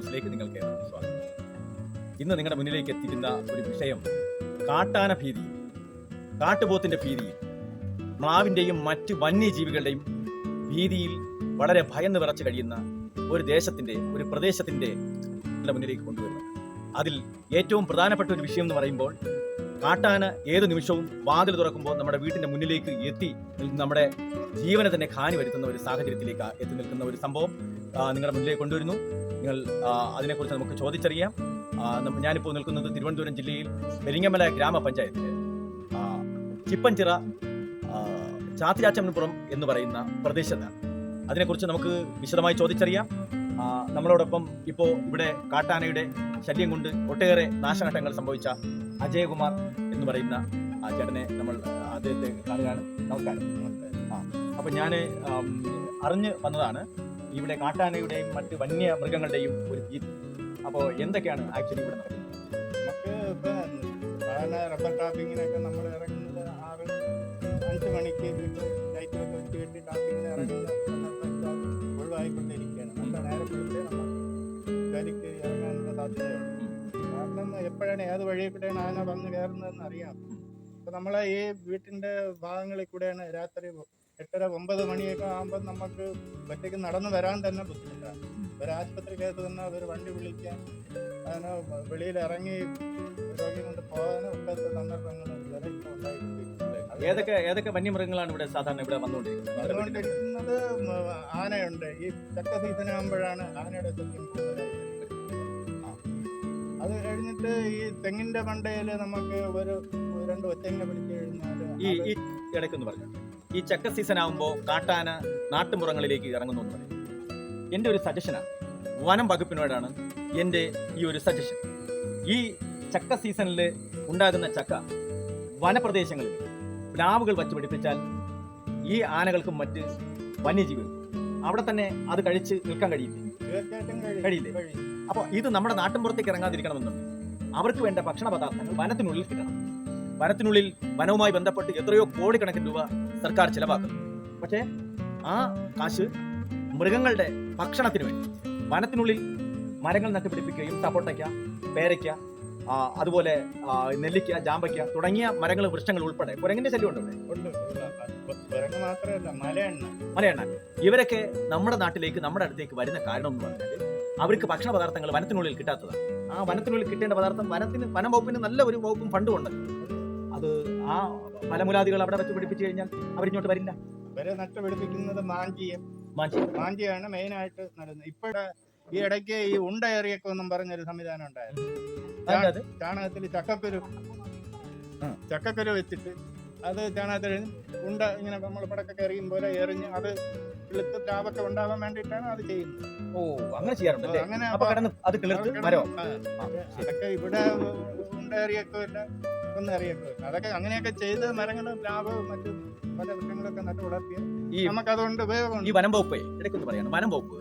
ന്യൂസിലേക്ക് നിങ്ങൾക്ക് സ്വാഗതം. ഇന്ന് നിങ്ങളുടെ മുന്നിലേക്ക് എത്തിക്കുന്ന ഒരു വിഷയം കാട്ടാന ഭീതി കാട്ടുപോത്തിന്റെ ഭീതിയിൽ മ്ലാവിന്റെയും മറ്റ് വന്യജീവികളുടെയും ഭീതിയിൽ വളരെ ഭയന്ന് വിറച്ചു കഴിയുന്ന ഒരു ദേശത്തിന്റെ ഒരു പ്രദേശത്തിന്റെ മുന്നിലേക്ക് കൊണ്ടുവരുന്നത് അതിൽ ഏറ്റവും പ്രധാനപ്പെട്ട ഒരു വിഷയം എന്ന് പറയുമ്പോൾ കാട്ടാന ഏത് നിമിഷവും വാതിൽ തുറക്കുമ്പോൾ നമ്മുടെ വീട്ടിന്റെ മുന്നിലേക്ക് എത്തി നമ്മുടെ ജീവനെ തന്നെ ഹാനി വരുത്തുന്ന ഒരു സാഹചര്യത്തിലേക്ക് എത്തി നിൽക്കുന്ന ഒരു സംഭവം നിങ്ങളുടെ മുന്നിലേക്ക് കൊണ്ടുവരുന്നു. നിങ്ങൾ അതിനെക്കുറിച്ച് നമുക്ക് ചോദിച്ചറിയാം. ഞാനിപ്പോൾ നിൽക്കുന്നത് തിരുവനന്തപുരം ജില്ലയിൽ പെരിങ്ങമല ഗ്രാമപഞ്ചായത്തിലെ ചിപ്പഞ്ചിറ ചാത്തിരാച്ചമ്പുറം എന്ന് പറയുന്ന പ്രദേശത്താണ്. അതിനെക്കുറിച്ച് നമുക്ക് വിശദമായി ചോദിച്ചറിയാം. നമ്മളോടൊപ്പം ഇപ്പോൾ ഇവിടെ കാട്ടാനയുടെ ശല്യം കൊണ്ട് ഒട്ടേറെ നാശനഷ്ടങ്ങൾ സംഭവിച്ച അജയകുമാർ എന്ന് പറയുന്ന ആ ചേട്ടനെ നമ്മൾ അദ്ദേഹത്തെ കാണുകയാണ്. നമുക്കാണ് അപ്പം ഞാൻ അറിഞ്ഞ് വന്നതാണ്. ഇവിടെ കാട്ടാനയുടെയും മറ്റ് വന്യ മൃഗങ്ങളുടെയും ഒരു ഭീതി അപ്പോൾ എന്തൊക്കെയാണ് ആക്ച്വലി ഇവിടെ നമുക്ക് റബ്ബർ ടാപ്പിങ്ങിനൊക്കെ നമ്മൾ ഇറങ്ങുന്നത് ആറ് അഞ്ച് മണിക്ക് നേരത്തെ കാരണം എപ്പോഴാണ് ഏത് വഴി കൂടെയാണ് ആന വന്ന് കയറുന്നതെന്ന് അറിയാം. അപ്പൊ നമ്മളെ ഈ വീട്ടിന്റെ ഭാഗങ്ങളിൽ കൂടെയാണ് രാത്രി എട്ടര ഒമ്പത് മണിയൊക്കെ ആകുമ്പോൾ നമുക്ക് ഒറ്റയ്ക്ക് നടന്നു വരാൻ തന്നെ ബുദ്ധിമുട്ടാണ് ഒരു ആശുപത്രി കേസ് തന്നെ ഒരു വണ്ടി വിളിക്കാൻ അതിന് വെളിയിൽ ഇറങ്ങി രോഗി കൊണ്ട് പോകാനും ഒക്കാത്ത സന്ദർഭങ്ങൾ വരെ ഇപ്പോൾ. ഏതൊക്കെ ഏതൊക്കെ വന്യമൃഗങ്ങളാണ് ഇവിടെ സാധാരണ ഇവിടെ വന്നുകൊണ്ടിരിക്കുന്നത് അതുകൊണ്ടിരിക്കുന്നത് ആനയുണ്ട് ഈ ചക്ക സീസൺ ആകുമ്പോഴാണ് ആനയുടെ ശല്യം. അത് കഴിഞ്ഞിട്ട് ഈ തെങ്ങിന്റെ മണ്ടയിൽ നമുക്ക് ഒരു രണ്ട് ഒറ്റങ്ങനെ പിടിച്ചു കഴിഞ്ഞാൽ ഈ ഇടയ്ക്കൊന്ന് പറഞ്ഞു ഈ ചക്ക സീസൺ ആകുമ്പോൾ കാട്ടാന നാട്ടുമുറങ്ങളിലേക്ക് ഇറങ്ങുന്നു എന്ന് പറയും. എന്റെ ഒരു സജഷനാണ് വനം വകുപ്പിനോടാണ് എന്റെ ഈ ഒരു സജഷൻ ഈ ചക്ക സീസണിൽ ഉണ്ടാകുന്ന ചക്ക വനപ്രദേശങ്ങളിൽ പ്ലാവുകൾ വച്ച് പിടിപ്പിച്ചാൽ ഈ ആനകൾക്കും മറ്റ് വന്യജീവികൾ അവിടെ തന്നെ അത് കഴിച്ച് നിൽക്കാൻ കഴിയില്ല? കഴിയില്ലേ? അപ്പോൾ ഇത് നമ്മുടെ നാട്ടിൻപുറത്തേക്ക് ഇറങ്ങാതിരിക്കണമെന്നുണ്ട്. അവർക്ക് വേണ്ട ഭക്ഷണ പദാർത്ഥങ്ങൾ വനത്തിനുള്ളിൽ കിട്ടണം. വനത്തിനുള്ളിൽ വനവുമായി ബന്ധപ്പെട്ട് എത്രയോ കോടിക്കണക്കിന് രൂപ സർക്കാർ ചിലവാക്കുന്നു. പക്ഷേ ആ കാശ് മൃഗങ്ങളുടെ ഭക്ഷണത്തിന് വേണ്ടി വനത്തിനുള്ളിൽ മരങ്ങൾ നട്ടുപിടിപ്പിക്കുകയും സപ്പോട്ടയ്ക്ക പേരയ്ക്ക അതുപോലെ നെല്ലിക്ക ജാമ്പയ്ക്ക തുടങ്ങിയ മരങ്ങൾ വൃക്ഷങ്ങൾ ഉൾപ്പെടെ കുരങ്ങിന്റെ ശല്യം ഉണ്ട് മലയണ്ണ. ഇവരൊക്കെ നമ്മുടെ നാട്ടിലേക്ക് നമ്മുടെ അടുത്തേക്ക് വരുന്ന കാരണം എന്ന് പറഞ്ഞാൽ അവർക്ക് ഭക്ഷണ പദാർത്ഥങ്ങൾ വനത്തിനുള്ളിൽ കിട്ടാത്തതാണ്. ആ വനത്തിനുള്ളിൽ കിട്ടേണ്ട പദാർത്ഥം വനത്തിന് വനം വകുപ്പിന് നല്ല ഒരു വകുപ്പും ഫണ്ടും ഉണ്ട് അത് ആ മലമുലാദികൾ അവിടെ വെച്ച് പിടിപ്പിച്ചു കഴിഞ്ഞാൽ അവരിങ്ങോട്ട് വരില്ല. വരെ നട്ടുപിടിപ്പിക്കുന്നത് മാഞ്ചിയും. മാഞ്ചി മാഞ്ചിയാണ് മെയിനായിട്ട് നടന്നത്. ഇപ്പോഴെ ഈ ഇടയ്ക്ക് ഈ ഉണ്ട ഏറിയൊക്കെ ഒന്നും പറഞ്ഞൊരു സംവിധാനം ഉണ്ടായിരുന്നു. ചാണകത്തിൽ ചക്കക്കുരു. ചക്കക്കുരു വെച്ചിട്ട് അത് ചാണകത്തിൽ ഉണ്ട ഇങ്ങനെ നമ്മൾ പടക്കൊക്കെ എറിയും പോലെ എറിഞ്ഞ് അത് കിളുത്ത് ലാഭൊക്കെ ഉണ്ടാവാൻ വേണ്ടിയിട്ടാണ് അത് ചെയ്യുന്നത്. ഓ അങ്ങനെ ചെയ്യാറുണ്ടല്ലേ? അങ്ങനെ. അതൊക്കെ ഇവിടെ ഉണ്ട എറിയൊക്കെ ഇല്ല. ഒന്നും എറിയൊക്കെ അതൊക്കെ അങ്ങനെയൊക്കെ ചെയ്ത് മരങ്ങളും ലാഭവും മറ്റും പല വൃക്ഷങ്ങളൊക്കെ നട്ടു വളർത്തിയ ഈ നമുക്ക് അതുകൊണ്ട് ഉപയോഗമുണ്ട്. ഈ വനം വകുപ്പ് ഇടയ്ക്കൊന്ന് പറയാണ്. വനം വകുപ്പ്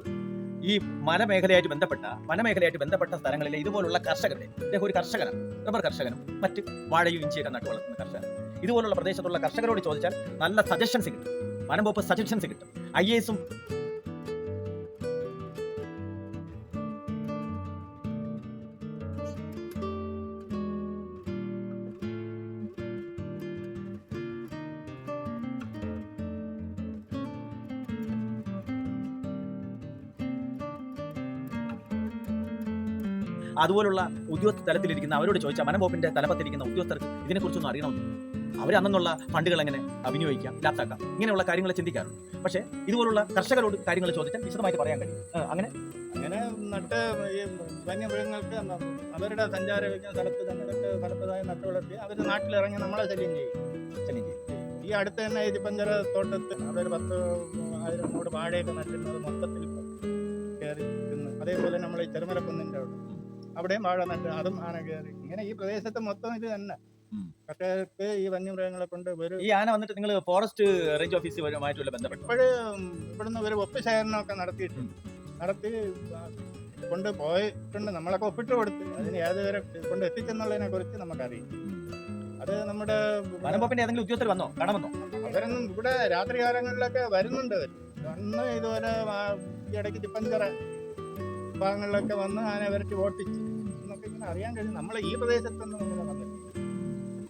ഈ വനമേഖലയായിട്ട് ബന്ധപ്പെട്ട വനമേഖലയായിട്ട് ബന്ധപ്പെട്ട സ്ഥലങ്ങളിലെ ഇതുപോലുള്ള കർഷകരെ ഇദ്ദേഹം ഒരു കർഷകനാണ് റബ്ബർ കർഷകനും മറ്റ് വാഴയും ഇഞ്ചിയൊക്കെ നട്ടു വളർത്തുന്ന കർഷകൻ ഇതുപോലുള്ള പ്രദേശത്തുള്ള കർഷകരോട് ചോദിച്ചാൽ നല്ല സജഷൻസ് കിട്ടും. വനം വകുപ്പ് സജഷൻസ് കിട്ടും. ഐ എസും അതുപോലുള്ള ഉദ്യോഗസ്ഥ തലത്തിലിരിക്കുന്ന അവരോട് ചോദിച്ചാൽ വനംവകുപ്പിന്റെ തലപ്പത്തിരിക്കുന്ന ഉദ്യോഗസ്ഥർക്ക് ഇതിനെക്കുറിച്ചൊന്നും അറിയണമെന്നില്ല. അവർ അന്നുള്ള ഫണ്ടുകൾ എങ്ങനെ വിനിയോഗിക്കാം ഇല്ലാത്താക്കാം ഇങ്ങനെയുള്ള കാര്യങ്ങൾ ചിന്തിക്കാറുണ്ട്. പക്ഷേ ഇതുപോലുള്ള കർഷകരോട് കാര്യങ്ങൾ ചോദിച്ചാൽ വിശദമായിട്ട് പറയാൻ കഴിയും. അങ്ങനെ? അങ്ങനെ നട്ട് ഈ വന്യമൃഗങ്ങൾക്ക് അവരുടെ സഞ്ചാര സ്ഥലത്ത് നട്ട് ഫലപ്രദമായി നട്ട് വളർത്തി അവർ നാട്ടിലിറങ്ങി നമ്മളെ ശല്യം ചെയ്യും. ശല്യം ചെയ്യും. ഈ അടുത്ത് തന്നെ ഈ പഞ്ചര തോട്ടത്തിൽ അവിടെ ഒരു പത്ത് ആയിരം കൂടെ വാഴയൊക്കെ നട്ടിരുന്നത് മൊത്തത്തിൽ കയറി അതേപോലെ നമ്മൾ ഈ ചെറുമലക്കുന്നിന്റെ അവിടെ അവിടെയും വാഴ നട്ട് അതും ആന കയറി. ഇങ്ങനെ ഈ പ്രദേശത്ത് മൊത്തം ഇത് തന്നെ. കർഷകർക്ക് ഈ വന്യമൃഗങ്ങളെ കൊണ്ട് ഒരു ഈ ആന വന്നിട്ട് നിങ്ങൾ ഫോറസ്റ്റ് റേഞ്ച് ഓഫീസുമായിട്ടുള്ള ബന്ധപ്പെട്ട്? ഇപ്പോഴും ഇവിടുന്ന് ഒരു ഒപ്പ് ശേഖരണമൊക്കെ നടത്തിയിട്ടുണ്ട് നടത്തി കൊണ്ട് പോയിട്ടുണ്ട്. നമ്മളൊക്കെ ഒപ്പിട്ട് കൊടുത്ത് അതിന് ഏതുവരെ കൊണ്ട് എത്തിച്ചെന്നുള്ളതിനെ കുറിച്ച് നമുക്കറിയാം. അത് നമ്മുടെ വനംവകുപ്പിന്റെ ഏതെങ്കിലും ഉദ്യോഗസ്ഥർ വന്നോ? കാണാൻ വന്നോ അവരൊന്നും ഇവിടെ രാത്രി കാലങ്ങളിലൊക്കെ വരുന്നുണ്ട്. അവർ അന്ന് ഇതുപോലെ ഈ ഇടയ്ക്ക് ചിപ്പഞ്ചിറ ഭാഗങ്ങളിലൊക്കെ വന്ന് ആന വരച്ച് വോട്ടിച്ച് എന്നൊക്കെ ഇങ്ങനെ അറിയാൻ കഴിയും. നമ്മളെ ഈ പ്രദേശത്തൊന്നും ഇങ്ങനെ വന്നിട്ടില്ല.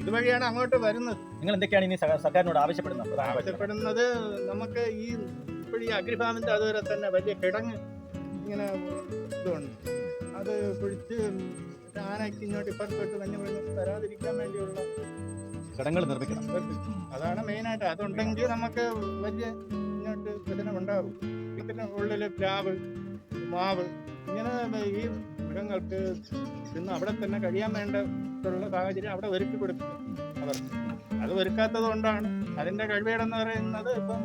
ഇതുവഴിയാണ് അങ്ങോട്ട് വരുന്നത്. നിങ്ങൾ എന്തൊക്കെയാണ് ഇനി സർക്കാരിനോട് ആവശ്യപ്പെടുന്നത്? ആവശ്യപ്പെടുന്നത് നമുക്ക് ഈ ഇപ്പോൾ ഈ അഗ്രിഫാമിന്റെ അതുവരെ തന്നെ വലിയ കിടങ്ങ് ഇങ്ങനെ ഇതുണ്ട്. അത് കുഴിച്ച് ആനയ്ക്ക് ഇങ്ങോട്ട് ഇപ്പുറത്തോട്ട് വന്യമൃഗം തരാതിരിക്കാൻ വേണ്ടിയുള്ള കിടങ്ങൾ നിർമ്മിക്കണം. അതാണ് മെയിനായിട്ട്. അതുണ്ടെങ്കിൽ നമുക്ക് വലിയ ഇങ്ങോട്ട് പ്രശ്നം ഉണ്ടാകും ഇതിന് ഉള്ളിൽ പ്ലാവ് മാവ് ഇങ്ങനെ ഈ മൃഗങ്ങൾക്ക് ഇന്ന് അവിടെ തന്നെ കഴിയാൻ വേണ്ടുള്ള സാഹചര്യം അവിടെ ഒരുക്കി കൊടുക്കുന്നു അവർ. അത് ഒരുക്കാത്തത് കൊണ്ടാണ്. അതിന്റെ കഴിവേടെന്ന് പറയുന്നത് ഇപ്പം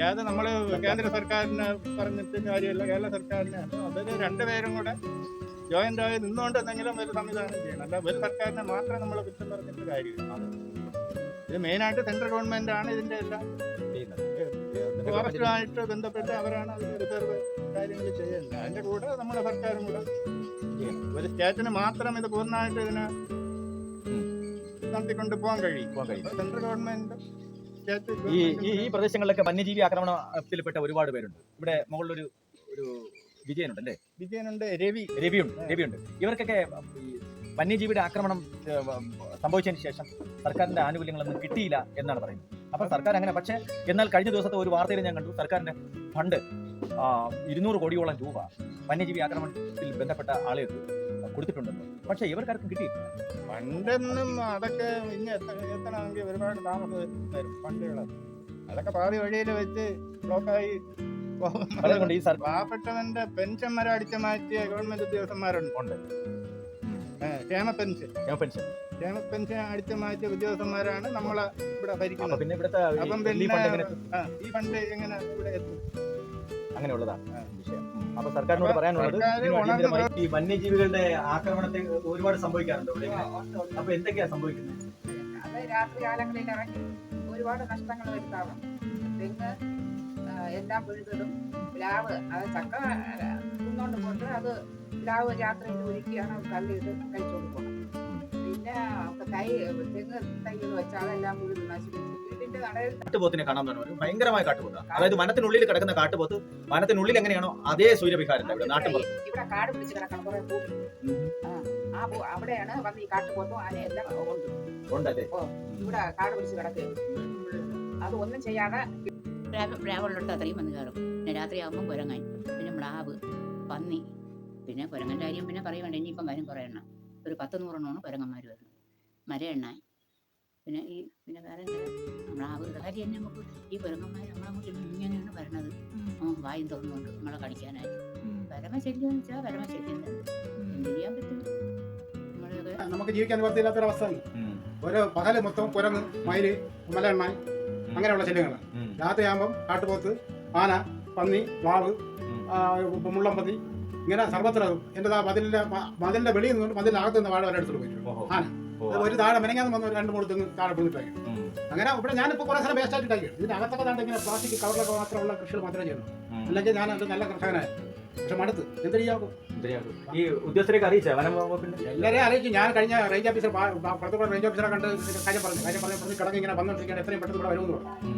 യാത് നമ്മൾ കേന്ദ്ര സർക്കാരിന് പറഞ്ഞിട്ട് കാര്യമില്ല. കേരള സർക്കാരിന് അതൊരു രണ്ടുപേരും കൂടെ ജോയിന്റ് ആയി നിന്നുകൊണ്ട് എന്തെങ്കിലും ഒരു സംവിധാനം ചെയ്യണം. അല്ല ഒരു സർക്കാരിനെ മാത്രം നമ്മൾ കുറ്റം പറഞ്ഞിട്ട് കാര്യമില്ല. ഇത് മെയിനായിട്ട് സെൻട്രൽ ഗവൺമെന്റ് ആണ് ഇതിന്റെ എല്ലാം ഫോറസ്റ്റുമായിട്ട് ബന്ധപ്പെട്ട് അവരാണ് അത് റിസർവ് കാര്യങ്ങൾ ചെയ്യുന്നത് അതിന്റെ കൂടെ നമ്മുടെ സർക്കാരും കൂടെ. ഒരു സ്റ്റേറ്റിന് മാത്രം ഇത് പൂർണമായിട്ട് ഇതിനെ നടത്തിക്കൊണ്ട് പോകാൻ കഴിയും. സെൻട്രൽ ഗവൺമെന്റ് ഈ ഈ പ്രദേശങ്ങളിലൊക്കെ വന്യജീവി ആക്രമണത്തിൽപ്പെട്ട ഒരുപാട് പേരുണ്ട്. ഇവിടെ മുകളിലൊരു ഒരു വിജയനുണ്ട് അല്ലേ വിജയനുണ്ട് രവി. രവിയുണ്ട് രവിയുണ്ട്. ഇവർക്കൊക്കെ വന്യജീവിയുടെ ആക്രമണം സംഭവിച്ചതിന് ശേഷം സർക്കാരിന്റെ ആനുകൂല്യങ്ങളൊന്നും കിട്ടിയില്ല എന്നാണ് പറയുന്നത്. അപ്പൊ സർക്കാർ അങ്ങനെ പക്ഷേ എന്നാൽ കഴിഞ്ഞ ദിവസത്തെ ഒരു വാർത്തയിൽ ഞാൻ കണ്ടു. സർക്കാരിന്റെ ഫണ്ട് ഇരുന്നൂറ് കോടിയോളം രൂപ വന്യജീവി ആക്രമണത്തിൽ ബന്ധപ്പെട്ട ആളുകൾക്ക് കൊടുത്തിട്ടുണ്ടെന്ന്. പക്ഷേ ഇവർക്കാർക്കും കിട്ടി പണ്ടെന്നും അതൊക്കെ ഇനി എത്ത- എത്തണമെങ്കിൽ ഒരുപാട് താമസം വരും ഫണ്ടുകൾ അതൊക്കെ പാതി വഴിയിൽ വെച്ച് ബ്ലോക്കായി പാവപ്പെട്ടവന്റെ പെൻഷൻ വരെ അടിച്ചു മാറ്റിയ ഗവൺമെന്റ് ഉദ്യോഗസ്ഥന്മാരുണ്ട്. ക്ഷേമ പെൻഷൻ. ക്ഷേമ പെൻഷൻ. ക്ഷേമ പെൻഷൻ അടിച്ചു മാറ്റിയ ഉദ്യോഗസ്ഥന്മാരാണ് നമ്മളെ ഇവിടെ ഭരിക്കുന്നത്. പിന്നെ ഇവിടുത്തെ ഈ അപ്പം റിലീഫ് പിന്നെ ഫണ്ട് എങ്ങനെ? ആ, ഈ ഫണ്ട് എങ്ങനെ ഇവിടെ എത്തും? അങ്ങനെയുള്ളതാണ്. വിഷയം. അപ്പൊ സർക്കാരിനോട് പറയാനുള്ളത് സർക്കാര് ഇതിന് ഉണർന്ന് അടിയന്തരമായി ഈ വന്യജീവികളുടെ ആക്രമണത്തെ ഒരുപാട് സംഭവിക്കാറുണ്ട് ഇവിടെ. അപ്പൊ എന്തൊക്കെയാ സംഭവിക്കുന്നത്? അത് രാത്രികാലങ്ങളിൽ ഇറങ്ങി ഒരുപാട് നഷ്ടങ്ങൾ വരുത്താവും തെങ്ങ് ആ, എല്ലാം പിഴുതതും പ്ലാവ് അത് ചക്ക തിന്നോണ്ട് പോയിട്ട് അത് പ്ലാവ് രാത്രിയിൽ ഒരുക്കിയാണ് അത് തള്ളിയിട്ട് കഴിച്ചോണ്ട് പോകുന്നത് പിന്നെ തൈ തെങ്ങ് തൈകൾ വെച്ച് അതെല്ലാം പിഴുത് നശിപ്പിച്ച് വീടിന്റെ നടയിൽ കാട്ടുപോത്തിനെ കാണാൻ തന്നെ ഒരു ഭയങ്കരമായ കാട്ടുപോത്ത്. അതായത് വനത്തിനുള്ളിൽ കിടക്കുന്ന കാട്ടുപോത്ത് വനത്തിനുള്ളിൽ എങ്ങനെയാണോ അതേ സൂര്യവിഹാരം ഇവിടെ നാട്ടിൻ പുറത്ത്. ഇവിടെ കാട് പിടിച്ച് കിടക്കണം കുറെ ആ അവിടെയാണ് വന്ന് ഈ കാട്ടുപോത്തും ആനയെല്ലാം ഉണ്ട്. ഉണ്ടല്ലേ? ഇവിടെ കാട് പിടിച്ച് കിടക്കുകയും അത് ഒന്നും ചെയ്യാതെ പ്രാവുള്ളിട്ട് അത്രയും വന്ന് കയറും. പിന്നെ രാത്രിയാകുമ്പോൾ കുരങ്ങൻ പിന്നെ മ്ലാവ് പന്നി പിന്നെ കുരങ്ങന്റെ കാര്യം പിന്നെ പറയുവാണ്ട്. ഇനിയിപ്പം വരും കുറേ എണ്ണം. ഒരു പത്ത് നൂറെണ്ണമാണ് കുരങ്ങന്മാർ വരുന്നത്. മരയെണ്ണ പിന്നെ ഈ പിന്നെ വേറെ എന്താ? മ്ലാവ് കാര്യം തന്നെ നമുക്ക് ഈ കുരങ്ങന്മാർ നമ്മളങ്ങോട്ട് ഇങ്ങനെയാണ് വരണത്. വായും തോന്നുന്നുണ്ട് നമ്മളെ കടിക്കാനായിട്ട് പരമശല്യം എന്ന് വെച്ചാൽ പരമശല്യം തന്നെ. എന്ത് ചെയ്യാൻ പറ്റും? നമുക്ക് ജീവിക്കാൻ നിവർത്തിയില്ലാത്തൊരവസ്ഥ. ഒരു പകൽ മൊത്തം കുരങ്ങ് മയിൽ മലയെണ്ണ അങ്ങനെയുള്ള ശല്യങ്ങളാണ് രാത്രിയാകുമ്പം കാട്ടുപോത്ത് ആന പന്നി വാവ് ആ, മുള്ളംപന്നി ഇങ്ങനെ സർവത്ര എന്റെ ആ മതിലിന്റെ മതിലിന്റെ വെളിയിൽ നിന്ന് മതിലിനകത്ത് നിന്ന് വാഴ വരെ ആന ഒരു താഴെ മെനങ്ങാന്ന് വന്ന് രണ്ട് മൂന്ന് തെങ്ങ് താഴെ പിടിച്ചിട്ടായി അങ്ങനെ ഇവിടെ ഞാനിപ്പോൾ കുറേ സ്ഥലം വേസ്റ്റ് ആയിട്ടായി. ഇതിന്റെ അകത്തൊക്കെ താണ്ട് ഇങ്ങനെ പ്ലാസ്റ്റിക് കവറിലൊക്കെ മാത്രമുള്ള കൃഷികൾ മാത്രമേ ചെയ്യുന്നു അല്ലെങ്കിൽ ഞാൻ അത് നല്ല കർഷകനായി. പക്ഷെ മടുത്ത്. എന്ത് ചെയ്യാക്കും ഈ ഉദ്യോഗസ്ഥരെയൊക്കെ അറിയിച്ച? വനം വകുപ്പിന്റെ? എല്ലാവരെയും അറിയിച്ചു ഞാൻ കഴിഞ്ഞ റേഞ്ച് ഓഫീസർ പുറത്തുകൂടെ റേഞ്ച് ഓഫീസറെ കണ്ട് കാര്യം പറഞ്ഞു. കാര്യം പറഞ്ഞു പറഞ്ഞ് കിടങ്ങ് ഇങ്ങനെ എത്രയും പെട്ടെന്ന് ഇവിടെ വരുമെന്ന് പറഞ്ഞു.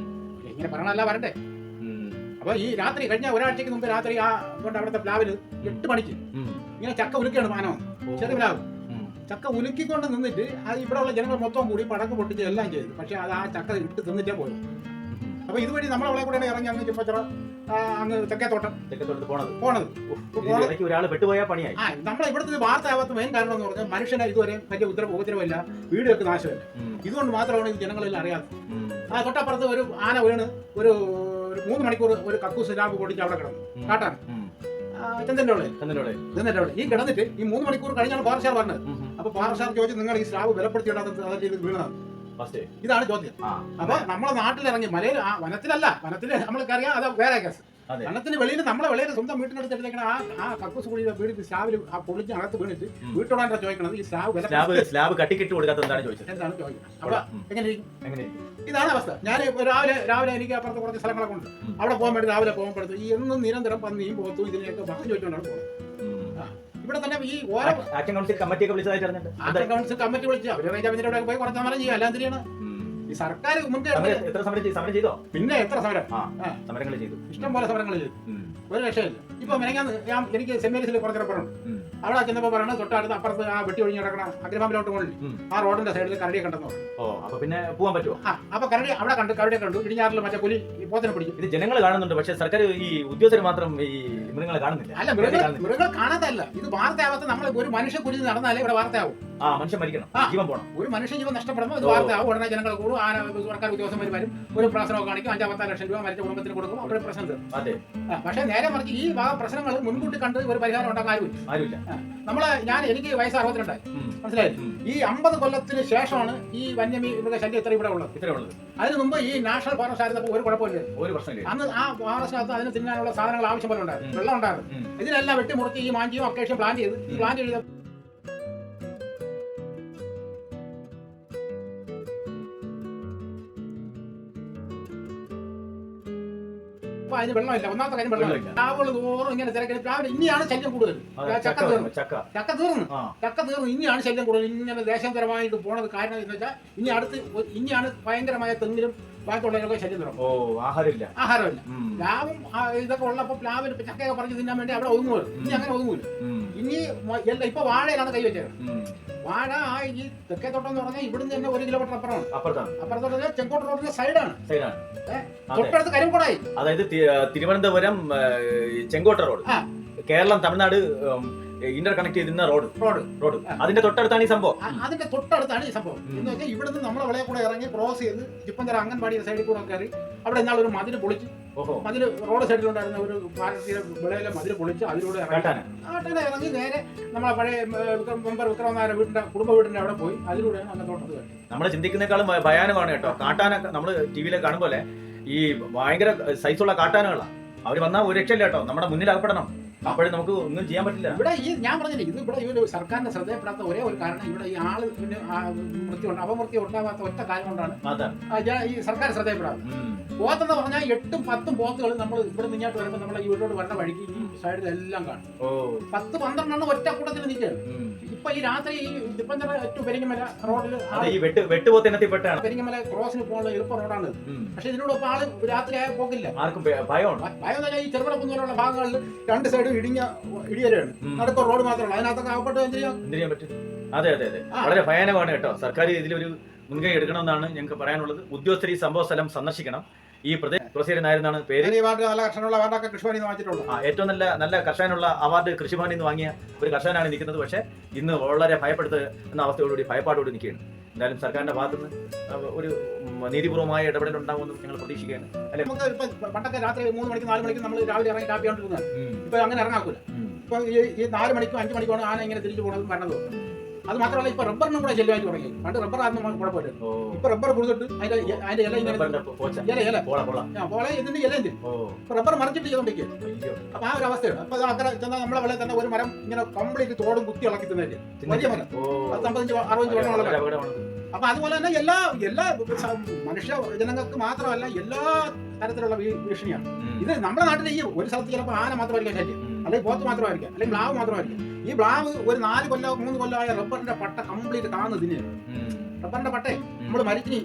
ഇങ്ങനെ പറയണല്ല വരണ്ടേ? അപ്പൊ ഈ രാത്രി കഴിഞ്ഞ ഒരാഴ്ചക്ക് മുമ്പ് രാത്രി ആ കൊണ്ട് അവിടുത്തെ പ്ലാവിൽ എട്ട് മണിക്ക് ഇങ്ങനെ ചക്ക ഉലുക്കിയാണ് മാനവം ചെറിയ പ്ലാവ്. ചക്ക ഉലുക്കിക്കൊണ്ട് നിന്നിട്ട് അത് ഇവിടെ ഉള്ള ജനങ്ങൾ മൊത്തം കൂടി പടക്ക് പൊട്ടിച്ച് എല്ലാം ചെയ്തു. പക്ഷെ അത് ആ ചക്ക ഇട്ട് തിന്നിട്ടേ പോയി. അപ്പൊ ഇതുവഴി നമ്മളെ കൂടെ ഇറങ്ങി അങ്ങ് ചിപ്പച്ചറ അങ്ങ് തെക്കേത്തോട്ടം തെക്കത്തോട്ട് പോണത്. പോണത്. ഒരാൾ പെട്ടുപോയാൽ പണിയായി. ആ നമ്മളെ ഇവിടുത്തെ വാർത്ത ആവാത്ത മെയിൻ കാരണം എന്ന് പറഞ്ഞാൽ മനുഷ്യനെ ഇതുവരെ വലിയ ഉത്തര ഉപദ്രവമില്ല വീടുകൾക്ക് നാശമില്ല. ഇതുകൊണ്ട് മാത്രമാണ് ഈ ജനങ്ങളെല്ലാം അറിയാത്തത്. ആ തൊട്ടപ്പുറത്ത് ഒരു ആന വീണ് ഒരു ഒരു മൂന്ന് മണിക്കൂർ ഒരു കക്കൂസ് ലാബ് പൊടിച്ച് അവിടെ കിടന്നു. ചെന്തന്റെ ഉള്ളിൽ ഈ കിടന്നിട്ട് ഈ മൂന്ന് മണിക്കൂർ കഴിഞ്ഞാണ് പാറശാർ പറഞ്ഞത് അപ്പൊ പാറശാർ ചോദിച്ചു നിങ്ങൾ ഈ സ്ലാബ് ബലപ്പെടുത്തി ഇടാത്ത ചെയ്ത് വീണതാണ് ഇതാണ് ചോദ്യം. അപ്പൊ നമ്മളെ നാട്ടിലിറങ്ങി മലയിൽ വനത്തിലല്ല വനത്തിൽ നമ്മൾക്ക് അറിയാം അത് വേറെ കേസ്. വനത്തിന് വെളിയിൽ നമ്മളെ വെളിയിൽ സ്വന്തം വീട്ടിനടുത്ത് എടുത്തേക്കണ ആ ആ കക്കൂസ് കുഴി വീട് സ്ലാബിൽ ആ പൊളിച്ച് അകത്ത് വീണിട്ട് ഉം. വീട്ടോടാണ് ചോദിക്കണത് ഈ സ്ലാബ് സ്ലാബ് സ്ലാബ് കട്ടിക്കിട്ട് കൊടുക്കാത്ത എന്താണ് ചോദിച്ചത്? എന്താണ് ചോദിക്കുന്നത് അപ്പൊ എങ്ങനെ ഇരിക്കും? എങ്ങനെ ഇതാണ് അവസ്ഥ. ഞാൻ രാവിലെ രാവിലെ എനിക്ക് അപ്പുറത്ത് കുറച്ച് സ്ഥലങ്ങളൊക്കെ ഉണ്ട്. അവിടെ പോകാൻ വേണ്ടി രാവിലെ പോകുമ്പോഴത്തെ ഈ എന്നും നിരന്തരം പന്നിയും പോത്തും ഇതിനെയൊക്കെ ഭക്ഷണം ചോദിച്ചുകൊണ്ടാണ് പോകുന്നത് ഇവിടെ തന്നെ ഈ ഓരോ ആക്ഷൻ കൗൺസിൽ കമ്മിറ്റിയൊക്കെ വിളിച്ചതായിട്ട് ആക്ഷൻ കൗൺസിൽ കമ്മിറ്റി വിളിച്ചു അവർ പോയി കുറച്ച് സമരം ചെയ്യും അല്ലാതെ എന്തിനാണ്? ഈ സർക്കാർ എത്ര സമരം സമരം ചെയ്തോ? പിന്നെ എത്ര സമരം? സമരങ്ങൾ ചെയ്തു. ഇഷ്ടം പോലെ സമരങ്ങൾ ചെയ്തു. ഒരു രക്ഷയില്ല. ഇപ്പൊ മെനങ്ങാന്ന് ഞാൻ എനിക്ക് സെമിനാരിസിൽ കുറച്ച് ഉം. അവിടെ ചെന്നപ്പോ പറയണത് തൊട്ടടുത്ത് അപ്പുറത്ത് ആ വെട്ടി ഒഴിഞ്ഞ് കിടക്കണ അഗ്രഹാമിലോട്ട് മുകളിൽ ആ റോഡിന്റെ സൈഡിൽ കരടിയെ കണ്ടെന്നു ഓ അപ്പൊ പിന്നെ പോകാൻ പറ്റുമോ ആ അപ്പൊ കരടി അവിടെ കണ്ടു കരടിയെ കണ്ടു. ഇടിഞ്ഞാറിൽ മറ്റേ പുലി പോത്തിനെ പിടിക്കും. ഇത് ജനങ്ങൾ കാണുന്നുണ്ട് പക്ഷെ സർക്കാർ ഈ ഉദ്യോഗസ്ഥർ മാത്രം ഈ മൃഗങ്ങളെ കാണുന്നില്ല. അല്ല മൃഗങ്ങൾ. മൃഗങ്ങൾ കാണാത്തല്ല ഇത് വാർത്തയാവാത്ത നമ്മൾ ഒരു മനുഷ്യ കുരിഞ്ഞ് നടന്നാലേ ഇവിടെ വാർത്തയാവും. ആ മനുഷ്യൻ മരിക്കണം. ജീവൻ പോണം. ഒരു മനുഷ്യ ജീവൻ നഷ്ടപ്പെടുമ്പോൾ ഇത്. വാർത്തയാവും. ഉടനെ ജനങ്ങൾ കൂടും ആന സർക്കാർ ഉദ്യോഗസ്ഥന്മാർ വരും. ഒരു പ്രശ്നമൊക്കെ കാണിക്കും. അഞ്ചാ പത്താം ലക്ഷം രൂപ മരിച്ച കുടുംബത്തിന് കൊടുക്കും. അവിടെ പ്രശ്നം തീർന്നു അതെ. പക്ഷേ നേരെ മറിച്ച് ഈ പ്രശ്നങ്ങൾ മുൻകൂട്ടി കണ്ട് ഒരു പരിഹാരം ഉണ്ടാക്കാൻ ആരുമില്ല. ആരുമില്ല. നമ്മളെ ഞാൻ എനിക്ക് വയസ്സ് അറുപത്തിരണ്ടായി. മനസ്സിലായി? ഈ അമ്പത് കൊല്ലത്തിന് ശേഷമാണ് ഈ വന്യമീ ശല്യം ഇത്ര ഇവിടെ ഉള്ളത്. ഇത്ര ഉള്ളത്. അതിന് മുമ്പ് ഈ നാഷണൽ ഫോറസ്റ്റ് ആയിരുന്നപ്പോൾ ഒരു കുഴപ്പമില്ല. ഒരു പ്രശ്നമില്ല. അന്ന് ആ ഫോറസ്റ്റ് അതിന് തിന്നാനുള്ള സാധനങ്ങൾ ആവശ്യം പോലെ ഉണ്ടായിരുന്നു. വെള്ളം ഉണ്ടായിരുന്നു ഇതിനെല്ലാം വെട്ടി മുറിച്ച് ഈ മാഞ്ചിയും അക്കേഷ്യം പ്ലാൻ ചെയ്ത്. ഈ പ്ലാൻ ചെയ്ത അപ്പൊ അതിന് വെള്ളമില്ല. ഒന്നാമത്തെ കാര്യം വെള്ളമില്ല. പ്ലാവുകൾ തോറും ഇങ്ങനെ തിരക്കി പ്ലാവിന് ഇനിയാണ് ശല്യം കൂടുതൽ. ചക്ക തീർന്നു. ചക്ക. തീർന്നു. ചക്ക തീർന്നു. ഇനിയാണ് ശല്യം കൂടുതൽ. ഇങ്ങനെ ദേശാന്തരമായിട്ട് പോണത് കാരണം എന്ന് വെച്ചാൽ ഇനി അടുത്ത് ഇനിയാണ് ഭയങ്കരമായ തെങ്ങിലും ബാക്കിയുള്ളവരൊക്കെ ശല്യം തുടങ്ങും. ഓ ആഹാരമില്ല. പ്ലാവും ആ, ഇതൊക്കെ ഉള്ളപ്പോൾ പ്ലാവിന് ഇപ്പൊ ചക്കയൊക്കെ പറഞ്ഞു തിന്നാൻ വേണ്ടി അവിടെ ഒതുങ്ങുമല്ലോ ഇനി അങ്ങനെ ഒതുങ്ങൂല. ഇനി മ- എല്ലാം ഇപ്പൊ വാഴയിലാണ് കൈ വെച്ചത്. വാഴ ആ ഈ തെക്കേ തോട്ടം എന്ന് പറഞ്ഞാൽ ഇവിടുന്ന് തന്നെ ഒരു കിലോമീറ്റർ അപ്പുറമാണ്. അപ്പുറത്താണ്. അപ്പുറത്തോട്ട് ചെങ്കോട്ട് റോഡിന്റെ സൈഡാണ് സൈഡാണ്. ഏ? അതെ. തൊട്ടടുത്ത് കരിമ്പോടായി അതായത് തി- തിരുവനന്തപുരം ചെങ്കോട്ട റോഡ് ആ. കേരളം തമിഴ്നാട് ഇന്റർ കണക്ട് ചെയ്തിരുന്ന റോഡ്. റോഡ്. റോഡ്. അതിന്റെ തൊട്ടടുത്താണ് ഈ സംഭവം. അതിന്റെ തൊട്ടടുത്താണ് ഈ സംഭവം. ഇവിടെ എന്ന് വെച്ചാൽ ഇവിടുന്ന് നമ്മളെ വിളയെ കൂടെ ഇറങ്ങി ക്രോസ് ചെയ്ത് ചിപ്പന്തര അംഗൻവാടിയുടെ സൈഡിൽ കൂടെ കയറി അവിടെ എന്നാൽ ഒരു മതിൽ പൊളിച്ച് മതിൽ റോഡ് സൈഡിൽ ഉണ്ടായിരുന്ന ഒരു ഭാരതീയ വിളയിലെ മതിൽ പൊളിച്ച് അതിലൂടെ കാട്ടാന. ഇറങ്ങി നേരെ നമ്മളെ പഴയ മെമ്പർ വിക്രമനായ വീടിന്റെ കുടുംബ വീടിന്റെ അവിടെ പോയി അതിലൂടെയാണ് അങ്ങനെ തോട്ടത്ത് നമ്മൾ ചിന്തിക്കുന്നേക്കാളും ഭയാനമാണ് ഭയാനകമാണ് കേട്ടോ. കാട്ടാന നമ്മൾ ടി വിയിൽ കാണുമ്പോലെ ഈ ഭയങ്കര സൈസുള്ള കാട്ടാനകളാണ് അവർ വന്നാൽ ഒരു രക്ഷയില്ല കേട്ടോ. നമ്മുടെ മുന്നിൽ അകപ്പെടണം. അപ്പോഴും നമുക്ക് ഒന്നും ചെയ്യാൻ പറ്റില്ല. ഇവിടെ ഈ ഞാൻ പറഞ്ഞില്ലേ ഇത് ഇവിടെ ഈ ഒരു സർക്കാരിന്റെ ശ്രദ്ധയപ്പെടാത്ത ഒരേ ഒരു കാരണം ഇവിടെ ഈ ആൾ പിന്നെ വൃത്തി മൃത്യു ഉണ്ട് അപമൃത്യു ഉണ്ടാവാത്ത ഒറ്റ കാര്യം കൊണ്ടാണ് ഈ സർക്കാർ ശ്രദ്ധയപ്പെടാതെ. പോത്തെന്ന് പറഞ്ഞാൽ എട്ടും പത്തും പോത്തുകൾ നമ്മൾ ഇവിടെ നിങ്ങോട്ട് വരുമ്പോൾ നമ്മളെ ഈ വീട്ടിലോട്ട് വന്ന വഴിക്ക് ഈ സൈഡിലെല്ലാം കാണും. പത്ത് പന്ത്രണ്ടെണ്ണം ഒറ്റ കൂട്ടത്തിൽ നിൽക്കുകയാണ്. ഇപ്പൊ ഈ രാത്രി ഈ തിപ്പഞ്ചറ ടു പെരിങ്ങമല റോഡിൽ അതെ ഈ വെട്ട് വെട്ടുപോത്ത് ഇനത്തിൽ പെട്ടാണ് പെരിങ്ങമല ക്രോസിന് പോകാനുള്ള എളുപ്പ റോഡാണ് ഉം. പക്ഷെ ഇതിനോടൊപ്പം ആൾ രാത്രി ആയ പോക്കില്ല. ആർക്കും ഭയ- ഭയമാണ്. ഭയം എന്ന് ഈ ചെറുപുഴ കുന്നുപോലുള്ള ഭാഗങ്ങളിൽ രണ്ട് സൈഡും ഇടിഞ്ഞ ഇടിയരാണ് ഉം. നടുക്ക് റോഡ് മാത്രമേ ഉള്ളൂ അതിനകത്തൊക്കെ ആവപ്പെട്ട് എന്ത് ചെയ്യാം എന്ത് ചെയ്യാൻ പറ്റും? അതെ അതെ അതെ. ആ. വളരെ ഭയാനകമാണ് കേട്ടോ. സർക്കാർ ഇതിലൊരു മുൻകൈ എടുക്കണമെന്നാണ് ഞങ്ങൾക്ക് പറയാനുള്ളത്. ഉദ്യോഗസ്ഥർ ഈ സംഭവ സ്ഥലം സന്ദർശിക്കണം. ഈ പ്രസിഡന്റ് നായരെന്നാണ് പേര്? നല്ല കർഷകനുള്ള അവാർഡൊക്കെ കൃഷിഭവനിൽ നിന്ന് വാങ്ങിച്ചിട്ടുണ്ട്. ആ ഏറ്റവും നല്ല നല്ല കർഷകനുള്ള അവാർഡ് കൃഷിഭവനിൽ നിന്ന് വാങ്ങിയ ഒരു കർഷകനാണ് നിൽക്കുന്നത്. പക്ഷേ ഇന്ന് വളരെ ഭയപ്പെടുത്ത് എന്ന അവസ്ഥയോടുകൂടി ഭയപ്പാടോട് നിൽക്കുകയാണ്. എന്തായാലും സർക്കാരിന്റെ ഭാഗത്തുനിന്ന് ഒരു നീതിപൂർവമായ ഇടപെടൽ ഉണ്ടാവുമെന്ന് ഞങ്ങൾ പ്രതീക്ഷിക്കുകയാണ്. അല്ലെ? നമുക്ക് ഇപ്പൊ പണ്ടൊക്കെ രാത്രി മൂന്ന് മണിക്ക് നാല് മണിക്ക് നമ്മൾ രാവിലെ ഇറങ്ങി കാപ്പി കൊണ്ടിരുന്നത് ഇപ്പൊ അങ്ങനെ ഇറങ്ങാക്കൂല ഇപ്പൊ ഈ നാല് മണിക്കും അഞ്ച് ആണ് ആന ഇങ്ങനെ തിരിച്ചു പോകണമെന്ന് വരണതും. അത് മാത്രമല്ല ഇപ്പൊ റബ്ബറിനും കൂടെ ചെല്ലുവാൻ തുടങ്ങി. പണ്ട് റബ്ബർ ആയിരുന്നു കുഴപ്പമില്ല ഇപ്പൊ റബ്ബർ കൊടുത്തിട്ട് അതിന്റെ അതിന്റെ ഇല ഇങ്ങനെ ഇല ഇല. പോള ഇതിന്റെ ഇല എന്തിന് ഇപ്പൊ റബ്ബർ മറിച്ചിട്ട് ചെയ്തോണ്ടിരിക്കുക അപ്പൊ ആ ഒരു അവസ്ഥയാണ്. അപ്പൊ അത്ര ചെന്നാൽ നമ്മളെ പോലെ തന്നെ ഒരു മരം ഇങ്ങനെ കംപ്ലീറ്റ് തോടും കുത്തി ഇളക്കി തിന്നിട്ട് വലിയ മരം. പത്തമ്പത്തഞ്ച് അറുപത്തഞ്ച് അപകടമാണ് അപ്പൊ അതുപോലെ തന്നെ എല്ലാ എല്ലാ മനുഷ്യ ജനങ്ങൾക്ക് മാത്രമല്ല എല്ലാ തരത്തിലുള്ള ഭീഷണിയാണ് ഇത് നമ്മുടെ നാട്ടിൽ ഈ ഒരു സ്ഥലത്ത് ചിലപ്പോൾ ആന മാത്രമായിരിക്കും ശല്യം. അല്ലെങ്കിൽ പോത്ത് മാത്രമായിരിക്കാം. അല്ലെങ്കിൽ ബ്ലാവ് മാത്രമായിരിക്കും. ഈ ബ്ലാവ് ഒരു നാല് കൊല്ലം മൂന്ന് കൊല്ലമായ റബ്ബറിന്റെ പട്ട കംപ്ലീറ്റ് കാന്ന് തിന്നു റബ്ബറിന്റെ പട്ടേ. നമ്മൾ മരിച്ചിനി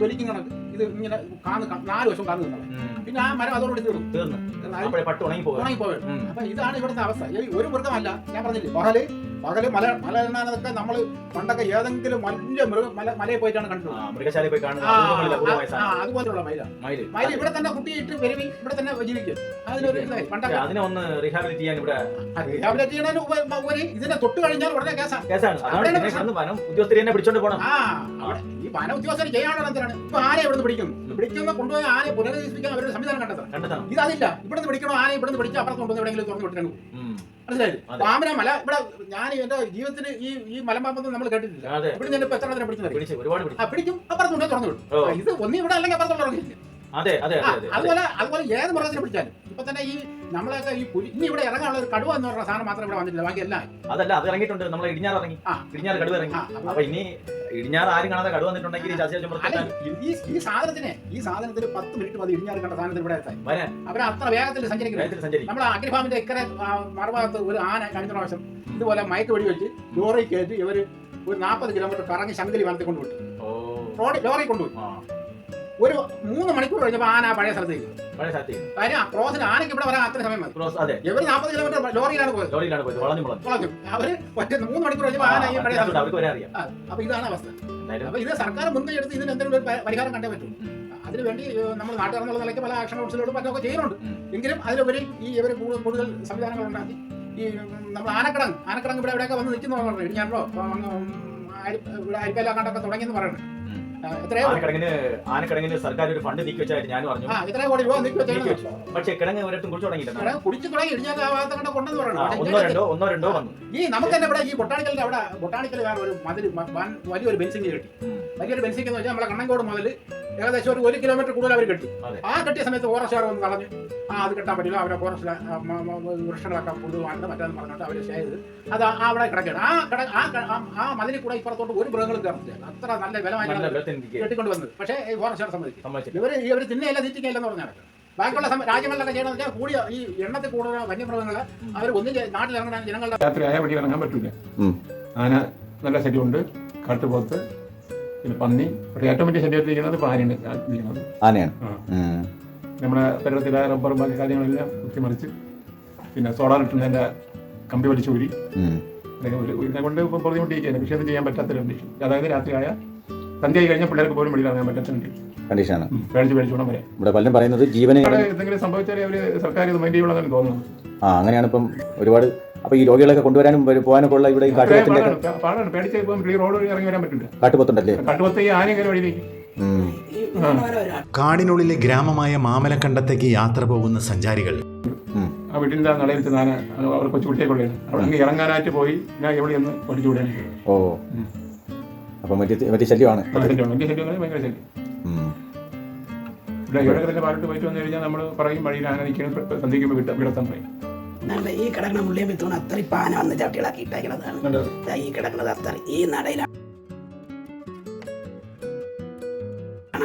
തൊലിക്കും കണക്ക് ഇത് ഇങ്ങനെ കാന്ന് നാല് വർഷം കാന്ന് പിന്നെ ആ മരം അതോടുകൂടി തീർന്നു. തീർന്നു. ഉണങ്ങി പോകും ഉണങ്ങിപ്പോയത് ഉം. അപ്പൊ ഇതാണ് ഇവിടുത്തെ അവസ്ഥ. ഒരു മൃഗമല്ല ഞാൻ പറഞ്ഞില്ലേ പകൽ മല മല എണ്ണാനതൊക്കെ നമ്മൾ പണ്ടൊക്കെ ഏതെങ്കിലും വലിയ മൃഗ മല മലയിൽ പോയിട്ടാണ് കണ്ടത്. മൃഗശാല മൃഗശാലയിൽ പോയി കാണുന്നത്. അതുപോലുള്ള മൈല മയിൽ. മൈല ഇവിടെ തന്നെ കുട്ടിയിട്ട് വരുവി ഇവിടെ തന്നെ ജീവിക്കും. അതിനൊരു ഇതായി. പണ്ടൊക്കെ അതിനെ ഒന്ന് റീഹാബിലിറ്റ് ചെയ്യാൻ ഇവിടെ റീഹാബിലിറ്റ് ചെയ്യുന്നതിന് ഉപരി. ഇതിനെ തൊട്ട് കഴിഞ്ഞാൽ ഉടനെ കേസാണ്. കേസാണ് വനം ഉദ്യോഗസ്ഥരെ തന്നെ പിടിച്ചോണ്ട് പോകണം ഈ വന ഉദ്യോഗസ്ഥരെ ചെയ്യാനുള്ള എന്തിനാണ്? ഇപ്പൊ ആരെ ഇവിടുന്ന് പിടിക്കുന്നു പിടിക്കുന്ന കൊണ്ടുപോയി ആനയെ പുനരധിവസിപ്പിക്കാൻ അവരുടെ സംവിധാനം കണ്ടെത്തണം. കണ്ടെത്തണം. ഇതതില്ല. ഇവിടുന്ന് പിടിക്കണോ? ആനയെ ഇവിടുന്ന് പിടിച്ച് അപ്പുറത്ത് കൊണ്ടുവന്ന് എവിടെയെങ്കിലും തുറന്നു വിട്ടിട്ട് മനസ്സിലായി മനസ്സിലായില്ലേ? അതെ. ഇവിടെ ഞാൻ എന്റെ ജീവിതത്തിൽ ഈ ഈ മലമ്പാമ്പൊന്നും നമ്മൾ കേട്ടിട്ടില്ല. ഇവിടെ ഞാൻ എത്ര പിടിച്ച് പിടിക്കും. അപ്പുറത്തുണ്ട് തുറന്നു വിടും. ഇത് ഒന്നും ഇവിടെ അല്ലെങ്കിൽ അപ്പുറത്തുള്ള ഇറങ്ങില്ല അതെ അതെ അതെ അതെ അതെ അതുപോലെ അതുപോലെ ഏത് മൃഗത്തിനെ പിടിച്ചാലും ഇപ്പൊ തന്നെ ഈ നമ്മളൊക്കെ ഈ പുലി ഇനി ഇവിടെ ഇറങ്ങാനുള്ള ഒരു കടുവ എന്ന് പറഞ്ഞ സാധനം മാത്രം ഇവിടെ വന്നിട്ടില്ല ബാക്കി എല്ലാം അതല്ല അത് ഇറങ്ങിയിട്ടുണ്ട്. നമ്മളെ ഇടിഞ്ഞാർ ഇറങ്ങി. ആ. ഇടിഞ്ഞാർ കടുവ ഇറങ്ങി. അപ്പൊ ഇനി ഇടിഞ്ഞാർ ആരും കാണാതെ കടുവ വന്നിട്ടുണ്ടെങ്കിൽ ഈ സാധനത്തിന് ഈ സാധനത്തിന് പത്ത് മിനിറ്റ് മതി ഇടിഞ്ഞാർ കണ്ട സാധനത്തിന് ഇവിടെ എത്താൻ. അവർ അത്ര വേഗത്തിൽ സഞ്ചരിക്കുന്നത് സഞ്ചരിക്കും. നമ്മുടെ അഗ്രിഫാമിന്റെ ഇക്കരെ മറുഭാഗത്ത് ഒരു ആന കഴിഞ്ഞ പ്രാവശ്യം ഇതുപോലെ മയക്ക് വെടി വെച്ച് ലോറി കയറ്റി ഇവർ ഒരു നാൽപ്പത് കിലോമീറ്റർ കറങ്ങി ശങ്കലി വനത്തിൽ കൊണ്ടുപോയി ലോറി കൊണ്ടുപോയി. ഒരു മൂന്ന് മണിക്കൂർ കഴിഞ്ഞപ്പോൾ ആന പഴയ സ്ഥലത്തേക്ക് പഴയ സ്ഥലത്ത് കാര്യം ക്രോസിൽ ആനയ്ക്ക് ഇവിടെ വരാൻ അത്ര സമയം മതി. ക്രോസ് അതെ. ഇവർ നാൽപ്പത് കിലോമീറ്റർ ലോറിയിലാണ് പോയത്. ലോറിയിലാണ് പോയത്. വളഞ്ഞു വളഞ്ഞു വളഞ്ഞു. അവർ ഒറ്റ മൂന്ന് മണിക്കൂർ കഴിഞ്ഞപ്പോൾ ആന ഈ പഴയ സ്ഥലത്ത് അവർക്ക് വരെ അറിയാം. ആ, അപ്പൊ ഇതാണ് അവസ്ഥ. അപ്പൊ ഇത് സർക്കാർ മുൻകൈ എടുത്ത് ഇതിന് എന്തെങ്കിലും ഒരു പരിഹാരം കണ്ടേ പറ്റും. അതിനുവേണ്ടി നമ്മൾ നാട്ടുകാർ എന്നുള്ള നിലയ്ക്ക് പല ആക്ഷൻ കൗൺസിലുകളും മറ്റൊക്കെ ചെയ്യുന്നുണ്ട്. എങ്കിലും അതിലുപരി ഈ ഇവർ കൂടുതൽ കൂടുതൽ സംവിധാനങ്ങൾ ഉണ്ടാക്കി. ഈ നമ്മൾ ആനക്കടങ്ങ്. ആനക്കടങ്ങ് ഇവിടെ എവിടെയൊക്കെ വന്ന് നിൽക്കുന്നു പറഞ്ഞു ഇടിഞ്ഞാറോ ഇവിടെ അരിക്കലാക്കാണ്ടൊക്കെ തുടങ്ങിയെന്ന് പറയുന്നത് ആനക്കിടങ്ങിന് ആനക്കിടങ്ങിന് സർക്കാർ ഒരു ഫണ്ട് നീക്കി വെച്ചായിട്ട് ഞാൻ പറഞ്ഞു ഇത്രയും കോടി രൂപ നീക്കി വെച്ചു. പക്ഷേ കിടങ്ങ് ഒരിടത്തും കുറിച്ച് തുടങ്ങിയില്ല. കുടിച്ചു തുടങ്ങി കണ്ട കൊണ്ടെന്ന് പറയണം ഒന്നോ രണ്ടോ ഒന്നോ രണ്ടോ വന്നു. ഈ നമുക്ക് തന്നെ ഇവിടെ ഈ ബൊട്ടാണിക്കലിന്റെ അവിടെ ബൊട്ടാണിക്കൽ വേറെ ഒരു മതിൽ വലിയൊരു ബെൻസിങ് കിട്ടി. വലിയൊരു ബെൻസിങ് എന്ന് വെച്ചാൽ നമ്മളെ കണ്ണങ്കോട് മുതൽ ഏകദേശം ഒരു ഒരു കിലോമീറ്റർ കൂടുതൽ അവർ കെട്ടി. ആ കെട്ടിയ സമയത്ത് ഫോറസ്റ്റുകാർ വന്ന് കളഞ്ഞു ആ അത് കെട്ടാൻ പറ്റില്ല അവരെ ഫോറസ്റ്റ് വൃക്ഷങ്ങളൊക്കെ കൂടുതൽ വാങ്ങണം മറ്റേന്ന് പറഞ്ഞിട്ട് അവർ ചെയ്ത്. അത് അവിടെ കിടക്കുകയാണ്. ആ കട ആ മതിലിൽ കൂടെ ഇപ്പുറത്തോട്ട് ഒരു മൃഗങ്ങളും കയറുന്നില്ല അത്ര നല്ല വില കെട്ടിക്കൊണ്ട് വന്നത്. പക്ഷേ ഈ ഫോറസ്റ്റുകാർ സമ്മതിക്കും ഇവർ ഇവർ തിന്നയില്ല തീറ്റിക്കയില്ലെന്ന് പറഞ്ഞാൽ ബാക്കിയുള്ള രാജ്യങ്ങളിലൊക്കെ ചെയ്യണമെന്ന് വെച്ചാൽ കൂടിയ ഈ എണ്ണത്തിൽ കൂടുതൽ വന്യമൃഗങ്ങൾ അവർ ഒന്നും നാട്ടിൽ നാട്ടിലിറങ്ങുന്ന ജനങ്ങളുടെ ആയ വഴി ഇറങ്ങാൻ പറ്റില്ല. ആന നല്ല ശരിയുണ്ട് കാട്ടുപോത്ത് പിന്നെ പന്നി. പക്ഷേ ഏറ്റവും വലിയ ശല്യത്തിരിക്കുന്നത് പാനിയാണ്. ഇരിക്കുന്നത്. ആനയാണ്. നമ്മുടെ പരിസരത്തിലെ റബ്ബറും ബാക്കി കാര്യങ്ങളെല്ലാം കുത്തിമറിച്ച് പിന്നെ സോളാർ ഇട്ടുന്നതിന്റെ കമ്പി വലിച്ചു ഊരി. ഒരു ഇതിനെ കൊണ്ട് ഇപ്പം ബുദ്ധിമുട്ടിയിരിക്കുകയാണ് പക്ഷേ അത് ചെയ്യാൻ പറ്റാത്തൊരു കണ്ടീഷൻ അതായത് രാത്രിയായ സന്ധ്യയായി കഴിഞ്ഞാൽ പിള്ളേർക്ക് പോലും വെളിയിൽ ഇറങ്ങാൻ പറ്റാത്ത കണ്ടീഷനാണ്. പേടിച്ച് പേടിച്ചോണം വരെ. ഇവിടെ പലരും പറയുന്നത് ജീവനെ എന്തെങ്കിലും സംഭവിച്ചാൽ അവർ സർക്കാർ ഇത് മൈൻഡ് ചെയ്യുള്ളതാണ് തോന്നുന്നത്. ആ അങ്ങനെയാണ് ഇപ്പം ഒരുപാട് അപ്പൊ ഈ രോഗികളൊക്കെ കൊണ്ടുവരാനും വരും പോകാനൊക്കെ ഉള്ള ഇവിടെ ഈ കാട്ടുപോത്തിന്റെ പാടാണ്. പേടിച്ച് ഇപ്പം ഈ റോഡ് വഴി ഇറങ്ങി വരാൻ പറ്റില്ല. കാട്ടുപോത്തുണ്ടല്ലേ? കാട്ടുപോത്ത് ഈ ആന കയറി വഴിയിലേക്ക്. കാടിനുള്ളിലെ ഗ്രാമമായ മാമലക്കണ്ടത്തേക്ക് യാത്ര പോകുന്ന സഞ്ചാരികൾ. ആ വീട്ടിന്റെ നടയിൽ ഞാൻ അവർ കൊച്ചുകുട്ടിയെ അവിടെ അങ്ങ് ഇറങ്ങാനായിട്ട് പോയി ഞാൻ എവിടെ ഒന്ന് പഠിച്ചു വിടാനായിട്ട് ഓ. അപ്പം മറ്റേ മറ്റേ ശല്യമാണ്. ശല്യം എനിക്ക് ശല്യം ഭയങ്കര ശല്യം. ഇവിടെ ഇവിടെ തന്നെ പാലിട്ട് പോയിട്ട് വന്നു കഴിഞ്ഞാൽ നമ്മൾ പറയും വഴിയിൽ ആന നിൽക്കണം സന്ധിക്കുമ്പോൾ വിട്ട വിടത്താൻ പറയും. നല്ല ഈ കിടക്കുന്ന മുള്ളിയെ വിത്തോണ്ട് അത്ര പാന വന്ന് ചട്ടികളാക്കി ഇട്ടേക്കണതാണ് ഈ കിടക്കുന്നത് അത്ര ഈ നടയിലാണ്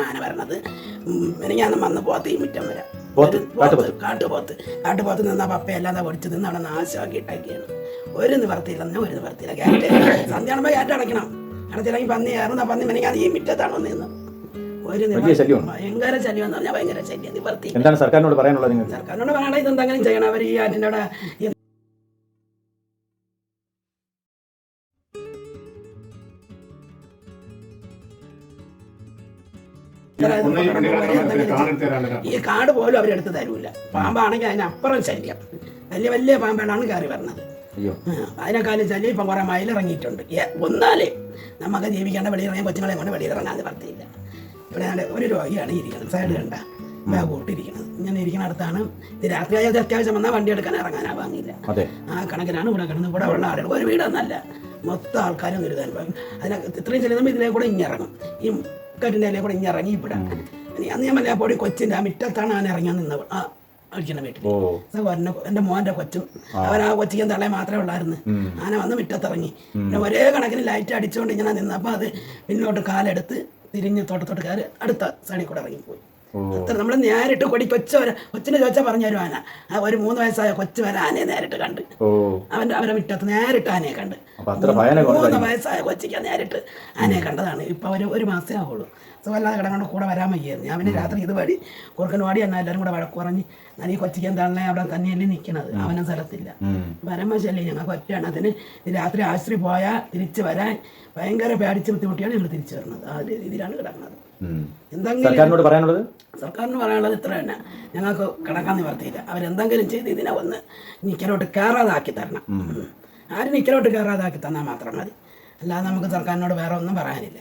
ആന വരണത്. ഞാൻ വന്ന് പോത്ത് ഈ മുറ്റം വരാം കാട്ടുപോത്ത്. കാട്ടുപോത്ത് നിന്ന പപ്പയെല്ലാം പൊടിച്ച് ഒടിച്ച് നിന്ന് അവിടെ നാശമാക്കി ഇട്ടാക്കിയാണ് ഒരു നിവർത്തിയില്ല എന്നാ ഒരു നിവർത്തിയില്ല. ക്യാറ്റ് സന്ധ്യ ആകുമ്പോൾ ക്യാറ്റ് അടയ്ക്കണം. അടച്ചില്ലെങ്കിൽ പന്നി ഇറങ്ങുന്ന പന്നി മിനിങ്ങാതെ ഈ മുറ്റത്താണ് വന്നിരുന്നത്. ഒരു. ഭയങ്കര ശല്യം എന്ന് പറഞ്ഞാൽ ഭയങ്കര ശല്യം നിവർത്തി. എന്താണ് സർക്കാരിനോട് പറയാനുള്ളത് നിങ്ങൾ? സർക്കാരിനോട് പറയണ ഇതെന്തെങ്കിലും ചെയ്യണം. അവർ ഈ ആറ്റിന്റെ അവിടെ ഈ കാട് പോലും അവരെടുത്ത് തരൂല. പാമ്പാണെങ്കിൽ അതിനപ്പുറം ശല്യം. വലിയ വലിയ പാമ്പാണ് കയറി വരുന്നത് അതിനേക്കാളും ശല്യം ഇപ്പം കുറേ മയിലിറങ്ങിയിട്ടുണ്ട്. ഒന്നാലേ നമുക്ക് ജീവിക്കേണ്ട വെളിയിറങ്ങിയ കൊച്ചുങ്ങളെ കൊണ്ട് വെളിയിലിറങ്ങാതെ പറ്റില്ല ഇവിടെ ഞാൻ ഒരു രോഗിയാണ് ഇരിക്കുന്നത്. സൈഡ് കണ്ട. ബാഗ് ഞാൻ ഇങ്ങനെ ഇരിക്കുന്ന അടുത്താണ്. ഇത് രാത്രിയായത് അത്യാവശ്യം വന്നാൽ വണ്ടി എടുക്കാൻ ഇറങ്ങാനാ വാങ്ങിയില്ല ആ കണക്കിനാണ് ഇവിടെ കിടന്ന് ഇവിടെ ഉള്ള ആളുകൾ. ഒരു വീടൊന്നല്ല മൊത്തം ആൾക്കാരും ദുരിതം അതിനകത്ത് ഇത്രയും ചെല്ലുമ്പോൾ ഇതിലെ കൂടെ ഇങ്ങിറങ്ങും ഈ കട്ടിന്റെ ഇലയിൽ കൂടെ ഇങ്ങിറങ്ങി ഇവിടെ. അന്ന് ഞാൻ മലയാ പൊടി കൊച്ചിന്റെ ആ മിറ്റത്താണ് ഞാൻ ഇറങ്ങാൻ നിന്നത്. ആ അടിക്കുന്ന വീട്ടിൽ. എന്റെ സഹോദരനെ എന്റെ മോന്റെ കൊച്ചും. അവൻ ആ കൊച്ചിക്കും തള്ളേ മാത്രമേ ഉള്ളായിരുന്നു. ആന വന്ന് മിറ്റത്തിറങ്ങി. പിന്നെ ഒരേ കണക്കിന് ലൈറ്റ് അടിച്ചുകൊണ്ട് ഇങ്ങനെ നിന്നപ്പോൾ അത് പിന്നോട്ട് കാലെടുത്ത് തിരിഞ്ഞ് തോട്ടത്തോട്ട് കയറി അടുത്ത സൈഡിൽ കൂടെ ഇറങ്ങിപ്പോയി. അത്ര നമ്മൾ നേരിട്ട് കൊടി കൊച്ചു വരെ കൊച്ചിനെ ചോദിച്ചാൽ പറഞ്ഞു തരും ആന. ആ ഒരു മൂന്ന് വയസ്സായ കൊച്ചു വരെ ആനയെ നേരിട്ട് കണ്ട്. ഓ. അവന്റെ അവരെ വിട്ടത്ത് നേരിട്ട് ആനയെ കണ്ട്. മൂന്ന്. വയസ്സായ കൊച്ചിക്ക് നേരിട്ട് ആനയെ കണ്ടതാണ്. ഇപ്പൊ അവർ ഒരു മാസമേ ആവുള്ളൂ. സുഖമല്ലാതെ കിടങ്ങോണ്ട് കൂടെ വരാൻ വയ്യായിരുന്നു. ഞാൻ പിന്നെ രാത്രി ഇത് വഴി കുറുക്കൻ വാടി എന്നാൽ എല്ലാവരും കൂടെ വഴക്ക് പറഞ്ഞ് ഞാൻ ഈ കൊച്ചിക്ക് എന്താണല്ലേ അവിടെ തന്നെയല്ലേ നിൽക്കണത് അവനും സ്ഥലത്തില്ല. ഉം. പരമശല്യം ഞങ്ങൾക്ക് ഒറ്റയാണ്. അതിന് രാത്രി ആശുപത്രി പോയാൽ തിരിച്ചു വരാൻ ഭയങ്കര പേടിച്ച് ബുദ്ധിമുട്ടിയാണ് ഞങ്ങൾ തിരിച്ചു വരുന്നത്. ആ രീതിയിലാണ് കിടക്കുന്നത്. സർക്കാരിനോട് പറയാനുള്ളത്? സർക്കാരിന് പറയാനുള്ളത് ഇത്ര തന്നെ. ഞങ്ങൾക്ക് കിടക്കാൻ നിവർത്തിയില്ല അവരെന്തെങ്കിലും ചെയ്ത് ഇതിനെ ഒന്ന് നിക്കലോട്ട് കയറാതാക്കി തരണം. ആര് ആരും നിക്കലോട്ട് കയറാതാക്കി തന്നാൽ മാത്രം മതി. അല്ലാതെ നമുക്ക് സർക്കാരിനോട് വേറെ ഒന്നും പറയാനില്ല.